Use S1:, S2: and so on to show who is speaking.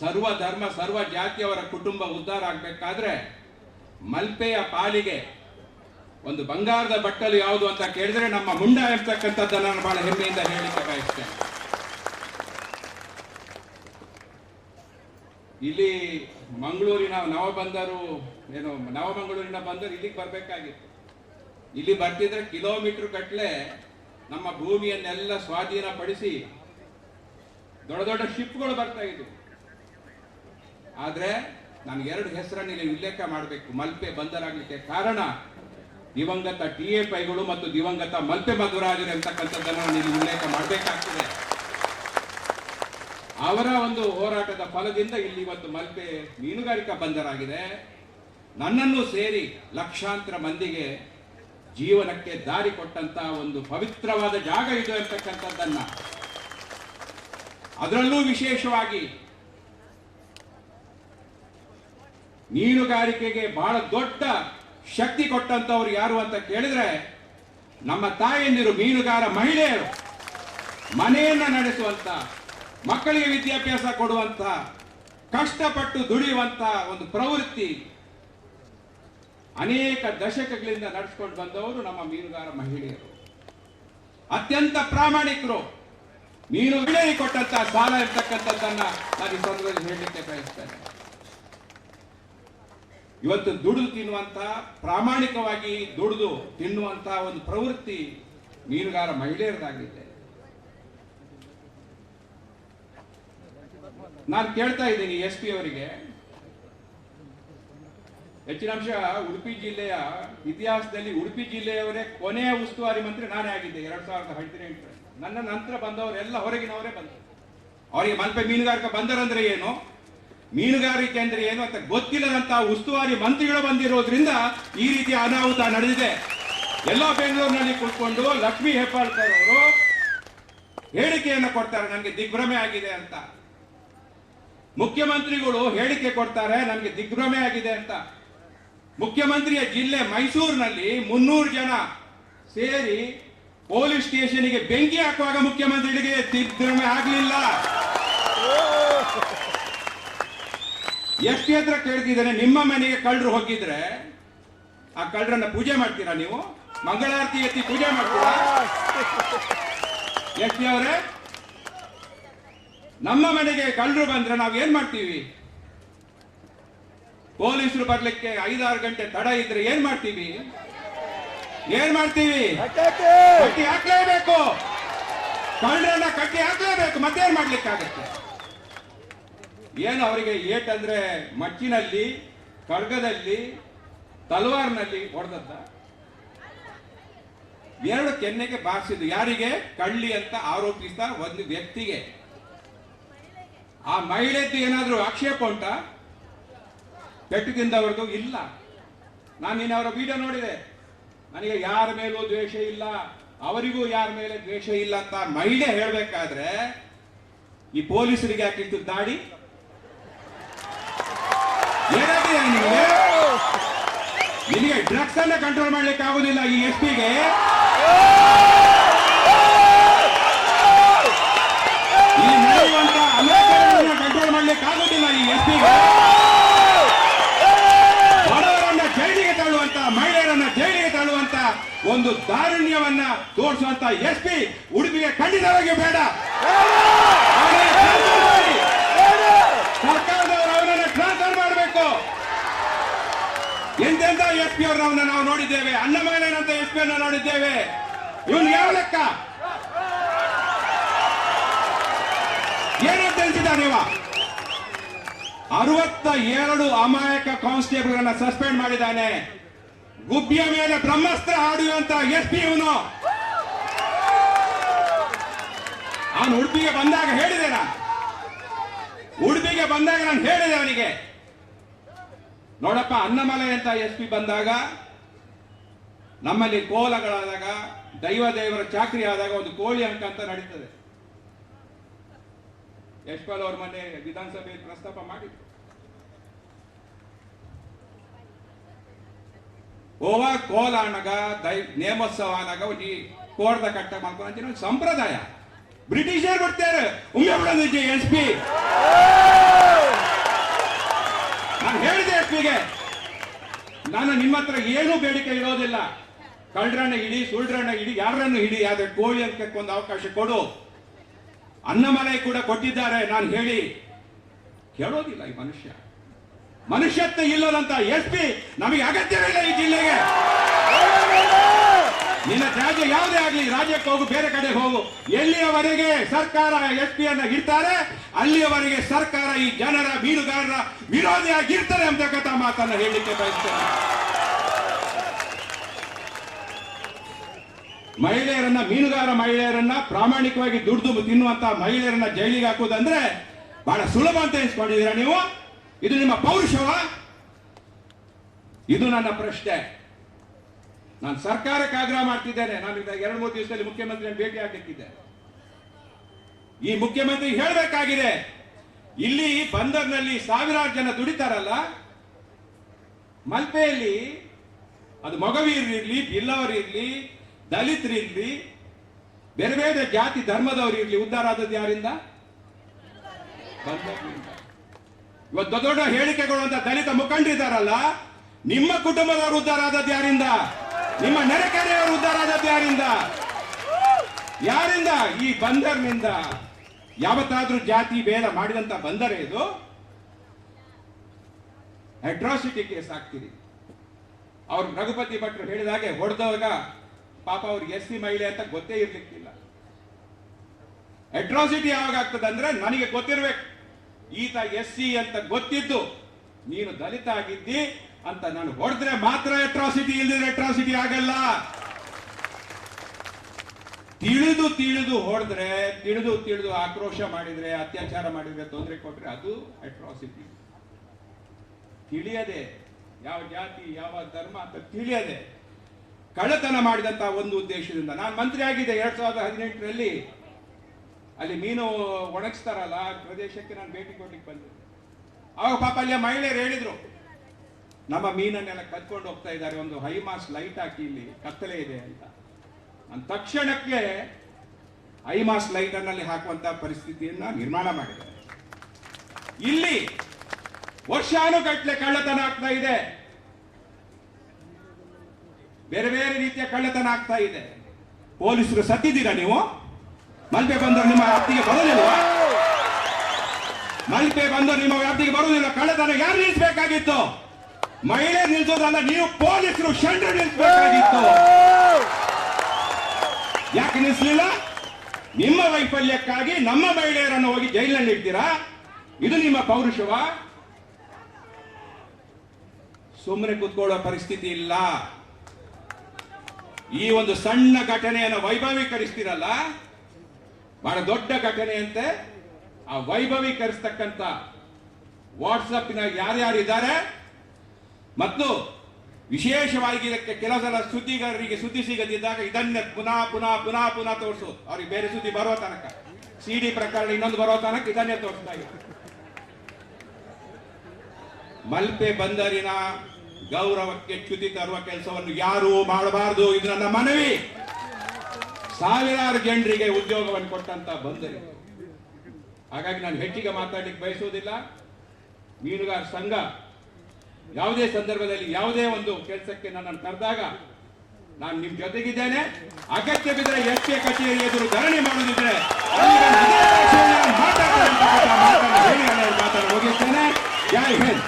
S1: ಸರ್ವ ಧರ್ಮ, ಸರ್ವ ಜಾತಿಯವರ ಕುಟುಂಬ ಉದ್ಧಾರ ಆಗ್ಬೇಕಾದ್ರೆ ಮಲ್ಪೆಯ ಪಾಲಿಗೆ ಒಂದು ಬಂಗಾರದ ಬಟ್ಟಲು ಯಾವುದು ಅಂತ ಕೇಳಿದ್ರೆ ನಮ್ಮ ಮುಂಡ ಇರ್ತಕ್ಕಂಥದ್ದನ್ನು ನಾನು ಬಹಳ ಹೆಮ್ಮೆಯಿಂದ ಹೇಳಲಿಕ್ಕೆ ಬಯಸ್ತೇನೆ. ಇಲ್ಲಿ ಮಂಗಳೂರಿನ ನವಬಂದರು, ಏನು ನವಮಂಗಳೂರಿನ ಬಂದರು ಇಲ್ಲಿಗೆ ಬರಬೇಕಾಗಿತ್ತು. ಇಲ್ಲಿ ಬರ್ತಿದ್ರೆ ಕಿಲೋಮೀಟರ್ ಗಟ್ಟಲೆ ನಮ್ಮ ಭೂಮಿಯನ್ನೆಲ್ಲ ಸ್ವಾಧೀನಪಡಿಸಿ ದೊಡ್ಡ ದೊಡ್ಡ ಶಿಪ್ಗಳು ಬರ್ತಾ ಇದ್ವು. ಆದ್ರೆ ನಾನು ಎರಡು ಹೆಸರನ್ನು ಇಲ್ಲಿ ಉಲ್ಲೇಖ ಮಾಡಬೇಕು. ಮಲ್ಪೆ ಬಂದರಾಗಲಿಕ್ಕೆ ಕಾರಣ ದಿವಂಗತ ಟಿ ಎ ಪೈಗಳು ಮತ್ತು ದಿವಂಗತ ಮಲ್ಪೆ ಮಧುರಾಜರು ಎಂತಕ್ಕಂಥದ್ದನ್ನು ನಾನು ಇಲ್ಲಿ ಉಲ್ಲೇಖ ಮಾಡಬೇಕಾಗ್ತದೆ. ಅವರ ಒಂದು ಹೋರಾಟದ ಫಲದಿಂದ ಇಲ್ಲಿ ಇವತ್ತು ಮಲ್ಪೆ ಮೀನುಗಾರಿಕಾ ಬಂದರಾಗಿದೆ. ನನ್ನನ್ನು ಸೇರಿ ಲಕ್ಷಾಂತರ ಮಂದಿಗೆ ಜೀವನಕ್ಕೆ ದಾರಿ ಕೊಟ್ಟಂತ ಒಂದು ಪವಿತ್ರವಾದ ಜಾಗ ಇದು ಅಂತಕ್ಕಂಥದ್ದನ್ನ. ಅದರಲ್ಲೂ ವಿಶೇಷವಾಗಿ ಮೀನುಗಾರಿಕೆಗೆ ಬಹಳ ದೊಡ್ಡ ಶಕ್ತಿ ಕೊಟ್ಟಂತವ್ರು ಯಾರು ಅಂತ ಕೇಳಿದ್ರೆ ನಮ್ಮ ತಾಯಂದಿರು ಮೀನುಗಾರ ಮಹಿಳೆಯರು, ಮನೆಯನ್ನ ನಡೆಸುವಂತ, ಮಕ್ಕಳಿಗೆ ವಿದ್ಯಾಭ್ಯಾಸ ಕೊಡುವಂತ, ಕಷ್ಟಪಟ್ಟು ದುಡಿಯುವಂತ ಒಂದು ಪ್ರವೃತ್ತಿ ಅನೇಕ ದಶಕಗಳಿಂದ ನಡೆಸ್ಕೊಂಡು ಬಂದವರು ನಮ್ಮ ಮೀನುಗಾರ ಮಹಿಳೆಯರು. ಅತ್ಯಂತ ಪ್ರಾಮಾಣಿಕರು, ಮೀನು ಕೊಟ್ಟಂತ ಸಾಲ ಇರ್ತಕ್ಕಂಥದ್ದನ್ನ ನಾನು ಈ ಸಂದರ್ಭದಲ್ಲಿ ಹೇಳಲಿಕ್ಕೆ ಬಯಸ್ತೇನೆ. ಇವತ್ತು ದುಡಿದು ತಿನ್ನುವಂತ ಪ್ರಾಮಾಣಿಕವಾಗಿ ದುಡಿದು ತಿನ್ನುವಂತ ಒಂದು ಪ್ರವೃತ್ತಿ ಮೀನುಗಾರ ಮಹಿಳೆಯರದಾಗಿದೆ ನಾನು ಕೇಳ್ತಾ ಇದ್ದೀನಿ ಎಸ್ ಪಿ ಅವರಿಗೆ. ಹೆಚ್ಚಿನ ಅಂಶ ಉಡುಪಿ ಜಿಲ್ಲೆಯ ಇತಿಹಾಸದಲ್ಲಿ ಉಡುಪಿ ಜಿಲ್ಲೆಯವರೇ ಕೊನೆಯ ಉಸ್ತುವಾರಿ ಮಂತ್ರಿ ನಾನೇ ಆಗಿದ್ದೆ, ಎರಡ್ ಸಾವಿರದ ಹದಿನೆಂಟರಲ್ಲಿ. ನನ್ನ ನಂತರ ಬಂದವರೆಲ್ಲ ಹೊರಗಿನವರೇ ಬಂದರು. ಅವರಿಗೆ ಮಲ್ಪೆ ಮೀನುಗಾರಿಕೆ ಬಂದರಂದ್ರೆ ಏನು? ಮೀನುಗಾರಿಕೆ ಅಂದ್ರೆ ಏನು ಅಂತ ಗೊತ್ತಿಲ್ಲದಂತಹ ಉಸ್ತುವಾರಿ ಮಂತ್ರಿಗಳು ಬಂದಿರೋದ್ರಿಂದ ಈ ರೀತಿ ಅನಾಹುತ ನಡೆದಿದೆ. ಎಲ್ಲ ಬೆಂಗಳೂರಿನಲ್ಲಿ ಕುತ್ಕೊಂಡು ಲಕ್ಷ್ಮೀ ಹೆಬ್ಬಾಳ್ಕರ್ ಅವರು ಹೇಳಿಕೆಯನ್ನು ಕೊಡ್ತಾರೆ, ನನಗೆ ದಿಗ್ಭ್ರಮೆ ಆಗಿದೆ ಅಂತ. ಮುಖ್ಯಮಂತ್ರಿಗಳು ಹೇಳಿಕೆ ಕೊಡ್ತಾರೆ, ನನಗೆ ದಿಗ್ಭ್ರಮೆ ಆಗಿದೆ ಅಂತ. ಮುಖ್ಯಮಂತ್ರಿಯ ಜಿಲ್ಲೆ ಮೈಸೂರಿನಲ್ಲಿ ಮುನ್ನೂರು ಜನ ಸೇರಿ ಪೊಲೀಸ್ ಸ್ಟೇಷನ್ಗೆ ಬೆಂಕಿ ಹಾಕುವಾಗ ಮುಖ್ಯಮಂತ್ರಿಗಳಿಗೆ ದಿಗ್ಭ್ರಮೆ ಆಗಲಿಲ್ಲ. ಎಷ್ಟು ಹತ್ರ ಕೇಳ್ತಿದ್ದೇನೆ? ನಿಮ್ಮ ಮನೆಗೆ ಕಳ್ಳರು ಹೋಗಿದ್ರೆ ಆ ಕಳ್ಳರನ್ನ ಪೂಜೆ ಮಾಡ್ತೀರಾ ನೀವು? ಮಂಗಳಾರತಿ ಎತ್ತಿ ಪೂಜೆ ಮಾಡ್ತೀರಾ? ಎಸ್ ಅವರೇ ನಮ್ಮ ಮನೆಗೆ ಕಳ್ಳರು ಬಂದ್ರೆ ನಾವು ಏನ್ ಮಾಡ್ತೀವಿ? ಪೊಲೀಸರು ಬರ್ಲಿಕ್ಕೆ ಐದಾರು ಗಂಟೆ ತಡ ಇದ್ರೆ ಏನ್ ಮಾಡ್ತೀವಿ? ಏನ್ ಮಾಡ್ತೀವಿ? ಕಟ್ಟಿ ಹಾಕ್ಲೇಬೇಕು. ಕಳ್ಳರನ್ನ ಕಟ್ಟಿ ಹಾಕ್ಲೇಬೇಕು. ಮತ್ತೇನ್ ಮಾಡ್ಲಿಕ್ಕಾಗತ್ತೆ? ಏನು ಅವರಿಗೆ ಏಟ್ ಮಚ್ಚಿನಲ್ಲಿ, ಖಡ್ಗದಲ್ಲಿ, ತಲವಾರ್ನಲ್ಲಿ ಹೊಡೆದದ್ದ ಎರಡು ಕೆನ್ನೆಗೆ ಬಾರಿಸಿದ್ದು. ಯಾರಿಗೆ? ಕಳ್ಳಿ ಅಂತ ಆರೋಪಿಸಿದ ಒಂದು ವ್ಯಕ್ತಿಗೆ. ಆ ಮಹಿಳೆದ್ದು ಏನಾದ್ರೂ ಆಕ್ಷೇಪ ಉಂಟಾ? ಪೆಟ್ಟು ಇಲ್ಲ. ನಾನು ನಿನ್ನ ಅವರ ವಿಡಿಯೋ ನೋಡಿದೆ. ನನಗೆ ಯಾರ ಮೇಲೂ ದ್ವೇಷ ಇಲ್ಲ, ಅವರಿಗೂ ಯಾರ ಮೇಲೆ ದ್ವೇಷ ಇಲ್ಲ ಅಂತ ಮಹಿಳೆ ಹೇಳಬೇಕಾದ್ರೆ ಈ ಪೊಲೀಸರಿಗೆ ಯಾಕೆ ದಾಡಿ? ನಿಮಗೆ ಡ್ರಗ್ಸ್ ಅನ್ನ ಕಂಟ್ರೋಲ್ ಮಾಡ್ಲಿಕ್ಕೆ ಆಗುದಿಲ್ಲ ಈ ಎಸ್ ಪಿಗೆ ಈ ಕಂಟ್ರೋಲ್ ಮಾಡ್ಲಿಕ್ಕೆ ಆಗುದಿಲ್ಲ ಈ ಎಸ್ ಪಿಗೆ ಬಡವರನ್ನ ಜೈಲಿಗೆ ತಳ್ಳುವಂತ, ಮಹಿಳೆಯರನ್ನ ಜೈಲಿಗೆ ತಳ್ಳುವಂತ ಒಂದು ದಾರುಣ್ಯವನ್ನ ತೋರಿಸುವಂತ ಎಸ್ ಪಿ ಉಡುಪಿಗೆ ಖಂಡಿತವಾಗಿ ಬೇಡ ಅವರನ್ನ transfer ಮಾಡಿ. ಸರ್ಕಾರದವರು ಅವರನ್ನ ಟ್ರಾನ್ಸ್ಫರ್ ಮಾಡಬೇಕು ಎಂತೆಂತ ಎಸ್ ಪಿ ಅವರನ್ನ ನಾವು ನೋಡಿದ್ದೇವೆ. ಅಣ್ಣಮಗನಂತ ಎಸ್ ಪಿ ಅನ್ನ ನೋಡಿದ್ದೇವೆ. ಇವನು ಯಾವ ಲೆಕ್ಕ? ಏನಂತ ಹೇಳ್ತಿದ್ದಾನೆ ಇವ? ಅರವತ್ತ ಎರಡು ಅಮಾಯಕ ಕಾನ್ಸ್ಟೇಬಲ್ ಸಸ್ಪೆಂಡ್ ಮಾಡಿದ್ದಾನೆ. ಗುಬ್ಬಿಯ ಮೇಲೆ ಬ್ರಹ್ಮಾಸ್ತ್ರ ಹಾಡುವಂತ ಎಸ್ ಪಿ ಇವನು. ಅವನು ಉಡುಪಿಗೆ ಬಂದಾಗ ಹೇಳಿದೆ ನಾನು. ಉಡುಪಿಗೆ ಬಂದಾಗ ನಾನು ಹೇಳಿದೆ ಅವನಿಗೆ. ನೋಡಪ್ಪ ಅನ್ನಮಲೆ ಅಂತ ಎಸ್ ಪಿ ಬಂದಾಗ ನಮ್ಮಲ್ಲಿ ಕೋಲಗಳಾದಾಗ ದೈವ ದೇವರ ಚಾಕ್ರಿ ಆದಾಗ ಒಂದು ಕೋಳಿ ಅಂಕ ಅಂತ ನಡೀತದೆ. ಯಶ್ಪಾಲ್ ಅವ್ರ ಮೊನ್ನೆ ವಿಧಾನಸಭೆಯಲ್ಲಿ ಪ್ರಸ್ತಾಪ ಮಾಡಿದ್ರು. ಓವ ಕೋಲ ಅನ್ನಗ ದೈ ನೇಮೋತ್ಸವ ಅನ್ನಗ ಒಂದು ಕೋರ್ದ ಕಟ್ಟ ಮಾಡ್ಕೊಂಡು ಒಂದು ಸಂಪ್ರದಾಯ. ಬ್ರಿಟಿಷರ್ ಬರ್ತಾರೆ. ಉಮ್ಮೆ ಎಸ್ಪಿ ಎಸ್ ಪಿ. ಇಲ್ಲಿಗೆ ನಾನು ನಿಮ್ಮ ಹತ್ರ ಏನೂ ಬೇಡಿಕೆ ಇರೋದಿಲ್ಲ. ಕಳ್ಳರನ್ನ ಹಿಡಿ ಸುಳ್ಳ್ರನ್ನ ಹಿಡಿ, ಯಾರನ್ನು ಹಿಡಿ, ಆದ್ರೆ ಕೋಳಿ ಅಂತ ಅವಕಾಶ ಕೊಡು. ಅನ್ನಮನೆ ಕೂಡ ಕೊಟ್ಟಿದ್ದಾರೆ, ನಾನು ಹೇಳಿ. ಕೇಳೋದಿಲ್ಲ ಈ ಮನುಷ್ಯ. ಮನುಷ್ಯತ್ವ ಇಲ್ಲದಂತ ಎಸ್ ಪಿ ನಮಗೆ ಅಗತ್ಯವಿಲ್ಲ ಈ ಜಿಲ್ಲೆಗೆ. ನಿನ್ನ ತ್ಯಾಜ್ಯ ಯಾವುದೇ ಆಗಲಿ ರಾಜ್ಯಕ್ಕೆ ಹೋಗು, ಬೇರೆ ಕಡೆ ಹೋಗು. ಎಲ್ಲಿಯವರೆಗೆ ಸರ್ಕಾರ ಎಸ್ ಪಿ ಅನ್ನ ಇರ್ತಾರೆ ಅಲ್ಲಿಯವರೆಗೆ ಸರ್ಕಾರ ಈ ಜನರ ಮೀನುಗಾರರ ವಿರೋಧಿಯಾಗಿರ್ತಾರೆ ಅಂತಕ್ಕಂಥ ಮಾತನ್ನ ಹೇಳಲಿಕ್ಕೆ ಬಯಸ್ತೇನೆ. ಮಹಿಳೆಯರನ್ನ, ಮೀನುಗಾರ ಮಹಿಳೆಯರನ್ನ ಪ್ರಾಮಾಣಿಕವಾಗಿ ದುಡ್ದು ತಿನ್ನುವಂತ ಮಹಿಳೆಯರನ್ನ ಜೈಲಿಗೆ ಹಾಕುವುದಂದ್ರೆ ಬಹಳ ಸುಲಭ ಅಂತ ಎನಿಸ್ಕೊಂಡಿದ್ದೀರಾ ನೀವು? ಇದು ನಿಮ್ಮ ಪೌರುಷವ? ಇದು ನನ್ನ ಪ್ರಶ್ನೆ. ನಾನು ಸರ್ಕಾರಕ್ಕೆ ಆಗ್ರಹ ಮಾಡ್ತಿದ್ದೇನೆ. ನಾನು ಎರಡು, ಮೂರು ದಿವಸದಲ್ಲಿ ಮುಖ್ಯಮಂತ್ರಿಯನ್ನು ಭೇಟಿ ಆಗಲಿಕ್ಕಿದ್ದೆ ಈ ಮುಖ್ಯಮಂತ್ರಿ ಹೇಳಬೇಕಾಗಿದೆ, ಇಲ್ಲಿ ಬಂದರ್ನಲ್ಲಿ ಸಾವಿರಾರು ಜನ ದುಡಿತಾರಲ್ಲ, ಮಲ್ಪೆಯಲ್ಲಿ ಅದು ಮೊಗವೀರರಿರ್ಲಿ ಬಿಲ್ಲವರಿರ್ಲಿ ದಲಿತರಿರ್ಲಿ ಬೇರೆ ಬೇರೆ ಜಾತಿ ಧರ್ಮದವರು ಇರ್ಲಿ, ಉದ್ಧಾರ ಆದದ್ದು ಯಾರಿಂದ. ಇವತ್ತು ದೊಡ್ಡ ದೊಡ್ಡ ಹೇಳಿಕೆಗಳು ಅಂತ ದಲಿತ ಮುಖಂಡರಿದ್ದಾರಲ್ಲ ನಿಮ್ಮ ಕುಟುಂಬದವರು ಉದ್ಧಾರ ಆದದ್ದು ಯಾರಿಂದ? ನಿಮ್ಮ ನೆರೆಕೆರೆಯವರು ಉದ್ಧಾರ ಆದದ್ದು ಯಾರಿಂದ? ಯಾರಿಂದ ಈ ಬಂದರ್ನಿಂದ? ಯಾವತ್ತಾದ್ರೂ ಜಾತಿ ಭೇದ ಮಾಡಿದಂತ ಬಂದರೆ ಇದು? ಅಟ್ರಾಸಿಟಿ ಕೇಸ್ ಆಗ್ತೀರಿ. ಅವ್ರು ರಘುಪತಿ ಭಟ್ರು ಹೇಳಿದಾಗೆ ಹೊಡೆದವಾಗ ಪಾಪ ಅವ್ರಿಗೆ ಎಸ್ ಸಿ ಮಹಿಳೆ ಅಂತ ಗೊತ್ತೇ ಇರ್ಲಿಕ್ಕಿಲ್ಲ. ಅಟ್ರಾಸಿಟಿ ಯಾವಾಗ ಆಗ್ತದೆ ಅಂದ್ರೆ ನನಗೆ ಗೊತ್ತಿರ್ಬೇಕು. ಈತ ಎಸ್ ಸಿ ಅಂತ ಗೊತ್ತಿದ್ದು, ನೀನು ದಲಿತ ಆಗಿದ್ದಿ ಅಂತ ನಾನು ಹೊಡೆದ್ರೆ ಮಾತ್ರ ಅಟ್ರಾಸಿಟಿ ಇಲ್ದಿದ್ರೆ ಅಟ್ರಾಸಿಟಿ ಆಗಲ್ಲ. ತಿಳಿದು ತಿಳಿದು ಹೊಡೆದ್ರೆ, ತಿಳಿದು ತಿಳಿದು ಆಕ್ರೋಶ ಮಾಡಿದ್ರೆ, ಅತ್ಯಾಚಾರ ಮಾಡಿದ್ರೆ, ತೊಂದರೆ ಕೊಟ್ರೆ ಅದು ಅಟ್ರಾಸಿಟಿ ತಿಳಿಯದೆ ಯಾವ ಜಾತಿ, ಯಾವ ಧರ್ಮ ಅಂತ ತಿಳಿಯದೆ ಕಳ್ಳತನ ಮಾಡಿದಂತ ಒಂದು ಉದ್ದೇಶದಿಂದ. ನಾನು ಮಂತ್ರಿ ಆಗಿದ್ದೆ ಎರಡ್ ಸಾವಿರದ ಹದಿನೆಂಟರಲ್ಲಿ. ಅಲ್ಲಿ ಮೀನು ಒಣಗಿಸ್ತಾರಲ್ಲ ಪ್ರದೇಶಕ್ಕೆ ನಾನು ಭೇಟಿ ಕೊಡ್ಲಿಕ್ಕೆ ಬಂದೆ. ಅವಾಗ ಪಾಪ ಅಲ್ಲಿ ಮಹಿಳೆಯರು ಹೇಳಿದ್ರು ನಮ್ಮ ಮೀನನ್ನೆಲ್ಲ ಕದ್ಕೊಂಡು ಹೋಗ್ತಾ ಇದ್ದಾರೆ. ಒಂದು ಹೈ ಮಾಸ್ ಲೈಟ್ ಹಾಕಿ ಇಲ್ಲಿ ಕತ್ತಲೆ ಇದೆ ಅಂತ. ನಾನು ತಕ್ಷಣಕ್ಕೆ ಹೈ ಲೈಟ್ ಅನ್ನಲ್ಲಿ ಹಾಕುವಂತ ಪರಿಸ್ಥಿತಿಯನ್ನ ನಿರ್ಮಾಣ ಮಾಡಿದ್ದಾರೆ. ಇಲ್ಲಿ ವರ್ಷಾನುಗಟ್ಟಲೆ ಕಳ್ಳತನ ಆಗ್ತಾ ಇದೆ. ಬೇರೆ ಬೇರೆ ರೀತಿಯ ಕಳ್ಳತನ ಆಗ್ತಾ ಇದೆ. ಪೊಲೀಸರು ಸತ್ತಿದ್ದೀರಾ ನೀವು? ಮಲ್ಪೆ ಬಂದವರು ನಿಮ್ಮ ವ್ಯಾಪ್ತಿಗೆ ಬರೋದಿಲ್ವಾ? ಮಲ್ಪೆ ಬಂದವರು ನಿಮ್ಮ ವ್ಯಾಪ್ತಿಗೆ ಬರೋದಿಲ್ಲ. ಕಳ್ಳತನ ಯಾರು ನಿಲ್ಲಿಸಬೇಕಾಗಿತ್ತು? ಮಹಿಳೆ ನಿಲ್ಸೋದಲ್ಲ ನೀವು ಪೊಲೀಸರು ಶಂಡ್ರು ನಿಲ್ಸಬೇಕಾಗಿತ್ತು. ಯಾಕೆ ನಿಲ್ಲಿಸಲಿಲ್ಲ ನಿಮ್ಮ ವೈಫಲ್ಯಕ್ಕಾಗಿ ನಮ್ಮ ಮಹಿಳೆಯರನ್ನು ಹೋಗಿ ಜೈಲಿನಲ್ಲಿ ಇಡ್ತೀರಾ? ಇದು ನಿಮ್ಮ ಪೌರುಷವ? ಸುಮ್ಮನೆ ಕೂತ್ಕೊಳ್ಳೋ ಪರಿಸ್ಥಿತಿ ಇಲ್ಲ. ಈ ಒಂದು ಸಣ್ಣ ಘಟನೆಯನ್ನು ವೈಭವೀಕರಿಸ್ತೀರಲ್ಲ? ಬಹಳ ದೊಡ್ಡ ಘಟನೆ ಅಂತೆ ಆ ವೈಭವೀಕರಿಸ್ತಕ್ಕಂಥ ವಾಟ್ಸಪ್ನ ಯಾರ್ಯಾರಿದ್ದಾರೆ? ಮತ್ತು ವಿಶೇಷವಾಗಿ ಇದಕ್ಕೆ ಕೆಲವು ಸಲ ಸುದ್ದಿಗಾರರಿಗೆ ಸುದ್ದಿ ಸಿಗದಿದ್ದಾಗ ಇದನ್ನೇ ಪುನಃ ಪುನಃ ಪುನಃ ಪುನಃ ತೋರಿಸು. ಅವ್ರಿಗೆ ಬೇರೆ ಸುದ್ದಿ ಬರೋ ತನಕ. ಸಿಡಿ ಪ್ರಕರಣ ಇನ್ನೊಂದು ಬರೋ ತನಕ ಇದನ್ನೇ ತೋರಿಸ್ತಾ ಮಲ್ಪೆ ಬಂದರಿನ ಗೌರವಕ್ಕೆ ಚ್ಯುತಿ ತರುವ ಕೆಲಸವನ್ನು ಯಾರೂ ಮಾಡಬಾರದು. ಇದು ನನ್ನ ಮನವಿ. ಸಾವಿರಾರು ಜನರಿಗೆ ಉದ್ಯೋಗವನ್ನು ಕೊಟ್ಟಂತ ಬಂದರು. ಹಾಗಾಗಿ ನಾನು ಹೆಚ್ಚಿಗೆ ಮಾತಾಡ್ಲಿಕ್ಕೆ ಬಯಸುವುದಿಲ್ಲ. ಮೀನುಗಾರ ಸಂಘ ಯಾವುದೇ ಸಂದರ್ಭದಲ್ಲಿ ಯಾವುದೇ ಒಂದು ಕೆಲಸಕ್ಕೆ ನನ್ನನ್ನು ಕರೆದಾಗ ನಾನು ನಿಮ್ ಜೊತೆಗಿದ್ದೇನೆ. ಅಗತ್ಯ ಬಿದ್ದರೆ ಎಸ್ ಕೆ ಕಚೇರಿ ಎದುರು ಧರಣಿ ಮಾಡುದಿದ್ರೆ ನಾನು ಮಾತಾಡ್ತೇನೆ ಜೈ ಹಿಂದ್.